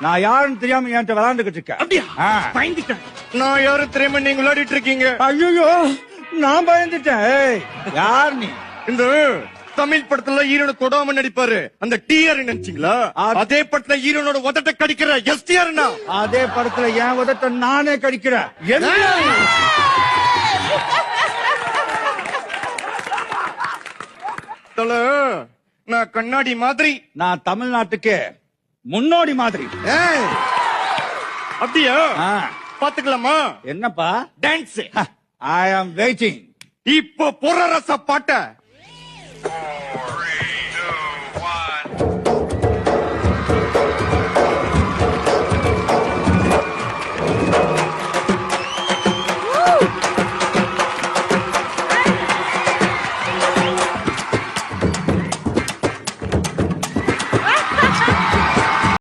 நான் யாருன்னு தெரியாம என்கிட்ட விளையாண்டுகிட்டு இருக்கேன். அப்படியா. பயந்துட்டேன். நான் யாரும் தெரியாம நீங்க விளையாடிட்டு இருக்கீங்க? ஐயோ நான் பயந்துட்டேன். ஏய், யார் நீ? இந்த தமிழ் படத்துல ஹீரோன தொடாம நடிப்பாரு. அந்த டிஆர் நினைச்சீங்களா? ஆ- அதே படத்துல ஹீரோனோட உதட்ட கடிக்கிற எஸ்டிஆர்னா அதே படத்துல என் உதட்ட நானே கடிக்கிறேன். என்ன? தல நான் கண்ணாடி மாதிரி. நான் தமிழ்நாட்டுக்கு முன்னோடி மாதிரி. ஏய், அப்படியா? பாத்துக்கலாமா என்னப்பா? டான்ஸ் ஐ ஆம் வெயிட்டிங் இப்போ புற ரச பாட்ட.